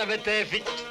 Yaşa be Tevfik! Dur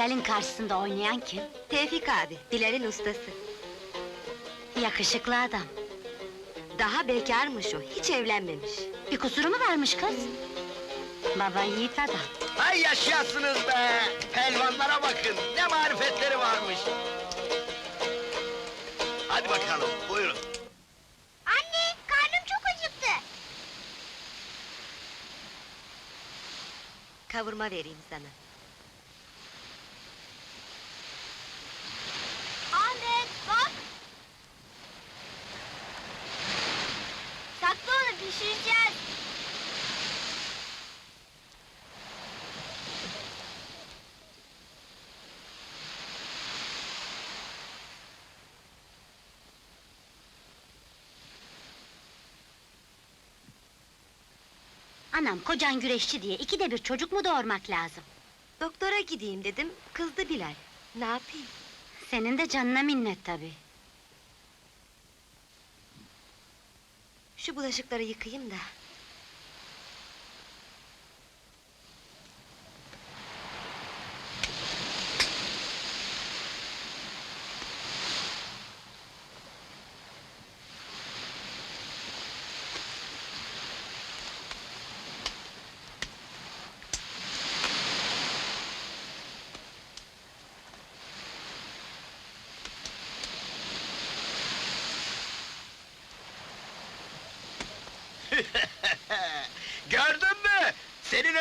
Bilal'in karşısında oynayan kim? Tevfik abi, Bilal'in ustası. Yakışıklı adam. Daha bekarmış o, hiç evlenmemiş. Bir kusuru mu varmış kız? Baba yiğit adam. Hay yaşayasınız be! Pelvanlara bakın, ne marifetleri varmış! Hadi bakalım, buyurun. Anne, karnım çok acıktı. Kavurma vereyim sana. Anam, kocan güreşçi diye ikide bir çocuk mu doğurmak lazım? Doktora gideyim dedim, kızdı Bilal. Ne yapayım? Senin de canına minnet tabii. Şu bulaşıkları yıkayayım da.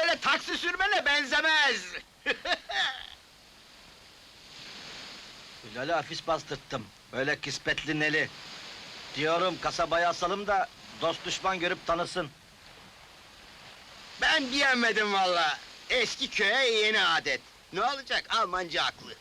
Öyle taksi sürmene benzemez! Bilal'i hafif bastırttım. Böyle kispetli neli. Diyorum kasabaya asalım da dost düşman görüp tanısın. ben beğenmedim valla. Eski köye yeni adet. Ne olacak, Almanca haklı.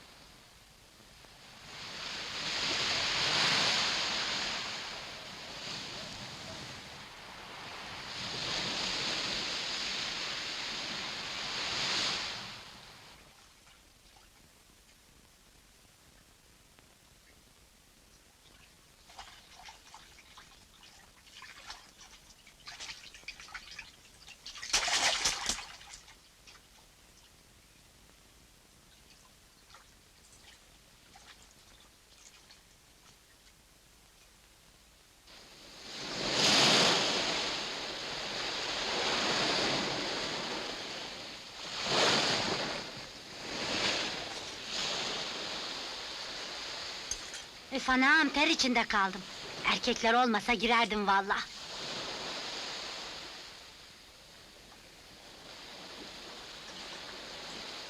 Anam, ter içinde kaldım. Erkekler olmasa girerdim valla.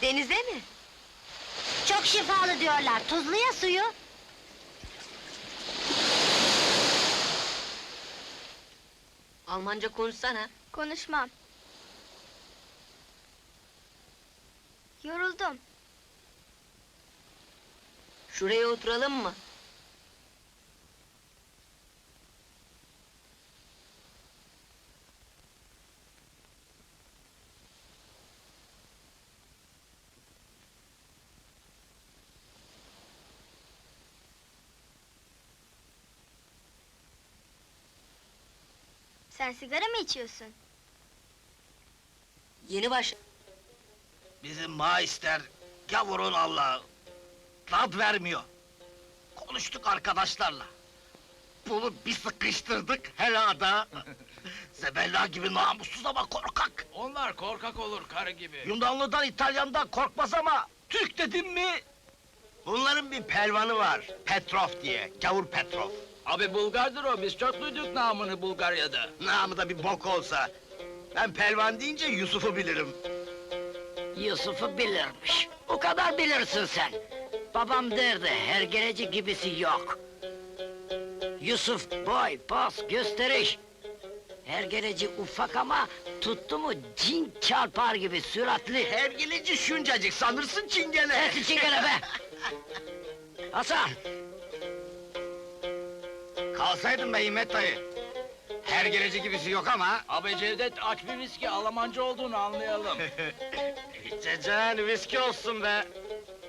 Denize mi? Çok şifalı diyorlar, tuzlu ya suyu. Almanca konuşsana. Konuşmam. Yoruldum. Şuraya oturalım mı? Sen sigara mı içiyorsun? Yeni baş... Bizim maister gavurun Allah'ı. Tat vermiyor. Konuştuk arkadaşlarla. Bunu bir sıkıştırdık helada. Zebella gibi namussuz ama korkak. Onlar korkak olur karı gibi. Yunanlıdan İtalyandan korkmaz ama Türk dedim mi Bunların bir pelvanı var. Petrov diye. Gavur Petrov. Abi Bulgardır o, biz çok duyduk namını Bulgarya'da. Namı da bir bok olsa. Ben pelvan deyince Yusuf'u bilirim. Yusuf'u bilirmiş. O kadar bilirsin sen. Babam derdi, her gereci gibisi yok. Yusuf boy, pos, gösteriş. Her gereci ufak ama tuttu mu cin çarpar gibi süratli. Hergileci şuncacık sanırsın çingene. Kes çingene be! Hasan, Kalsaydın be İmet dayı. Hergeleci gibisi yok ama. Abi Cevdet aç bir viski, Almancı olduğunu anlayalım. İçeceğin viski olsun be.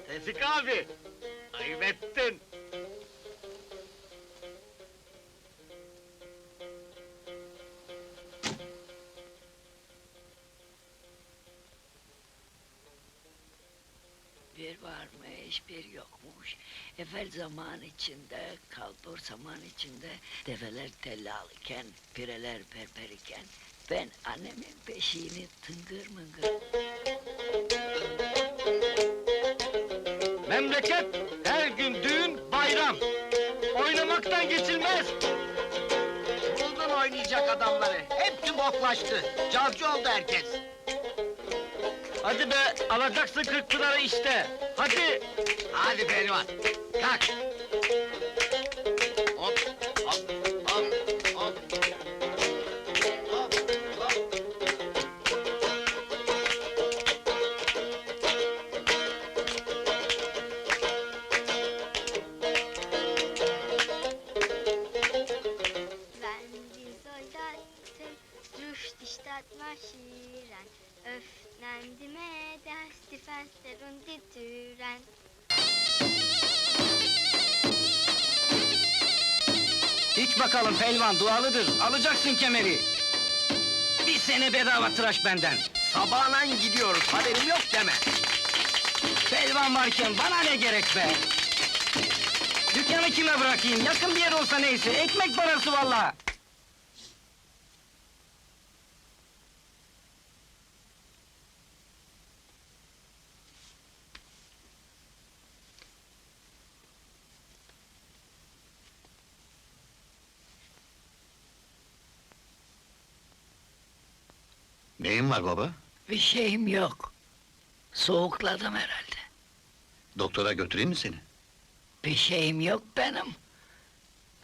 Tevfik abi. Ayıp ettin. bir varmış, bir yokmuş. Evvel zaman içinde, kalbur zaman içinde, develer tellal iken, pireler berber iken, ben annemin beşiğini tıngır mıngır Memleket her gün düğün bayram. Oynamaktan geçilmez. Buldun oynayacak adamları. Hepsi boklaştı. Cavcı oldu herkes. Hadi be, alacaksın kırk pınarı işte. Hadi. Hadi pehlivan, kalk. Mädels die Fenster und die Türen. İç bakalım pelvan dualıdır. Alacaksın kemeri. Bir sene bedava tıraş benden. Sabahla gidiyoruz, haberim yok deme. Pelvan varken bana ne gerek be? Dükkanı kime bırakayım? Yakın bir yer olsa neyse. Ekmek parası valla. Neyin var baba? Bir şeyim yok. Soğukladım herhalde. Doktora götüreyim mi seni? Bir şeyim yok benim.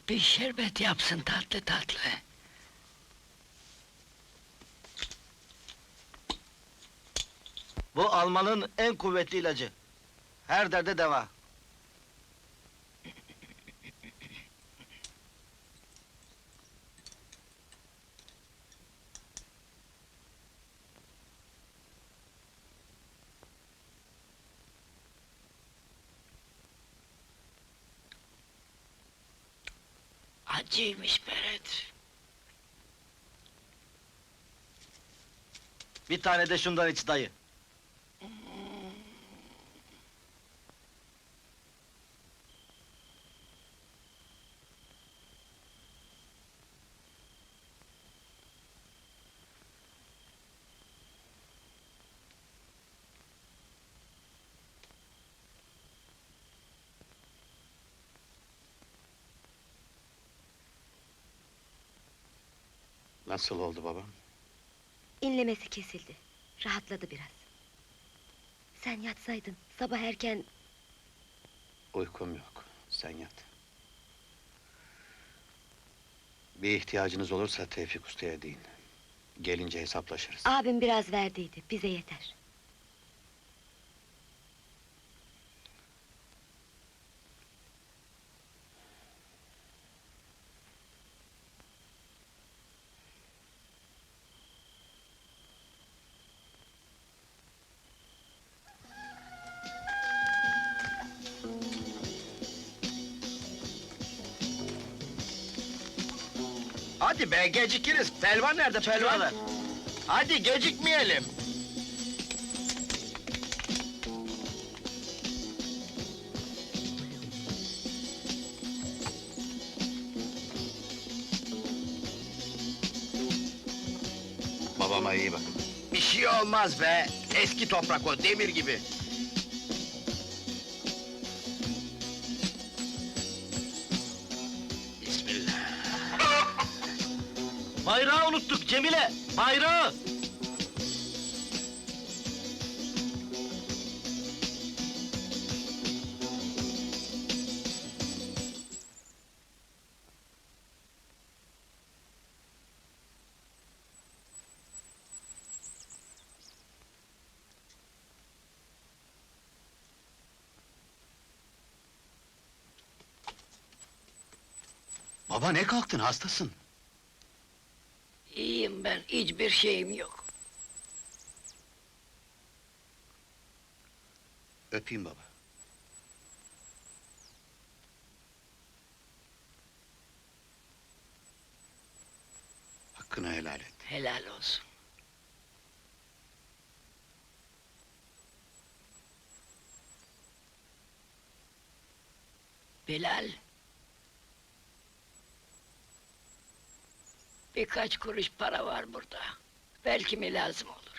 Bir şerbet yapsın tatlı tatlı. Bu Alman'ın en kuvvetli ilacı. Her derde deva. Acıymış Beret. Bir tane de şundan iç dayı. Nasıl oldu babam? İnlemesi kesildi. Rahatladı biraz. Sen yatsaydın, sabah erken... Uykum yok. Sen yat. Bir ihtiyacınız olursa Tevfik Usta'ya deyin. Gelince hesaplaşırız. Abim biraz verdiydi, bize yeter. Hadi be gecikiriz. Pelvan nerede pelvan? Hadi gecikmeyelim. Babama iyi bak. Bir şey olmaz be. Eski toprak o, demir gibi. Bayrağı unuttuk Cemile, bayrağı! Baba ne kalktın, hastasın. Hiçbir şeyim yok. Öpeyim baba. Hakkını helal et. Helal olsun. Bilal. Birkaç kuruş para var burada. Belki mi lazım olur?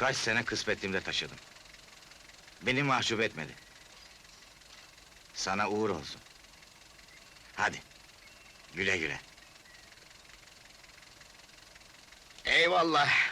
Kaç sene kısmetimde taşıdım. Beni mahcup etmedi. Sana uğur olsun. Hadi, güle güle. Eyvallah.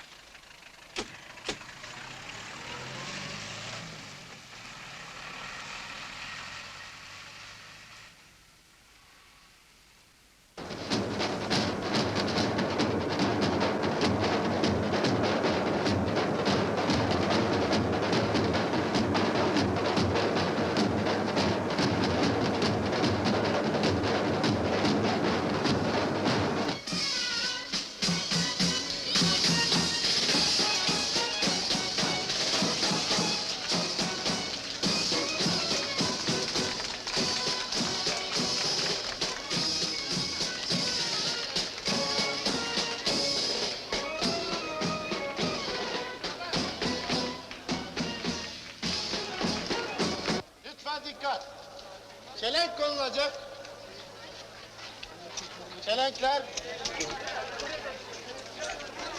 Çelenkler.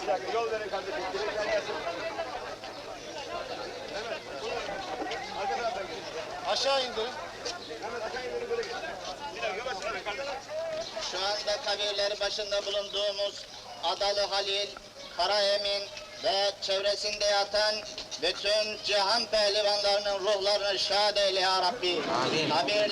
Bir dakika yol verin kardeşim. Çelenkler gelsin. Aşağı indirin. Şu anda kabirleri başında bulunduğumuz Adalı Halil, Kara Emin ve çevresinde yatan bütün cihan pehlivanlarının ruhlarını şad eyle ya Rabbi. Kabirler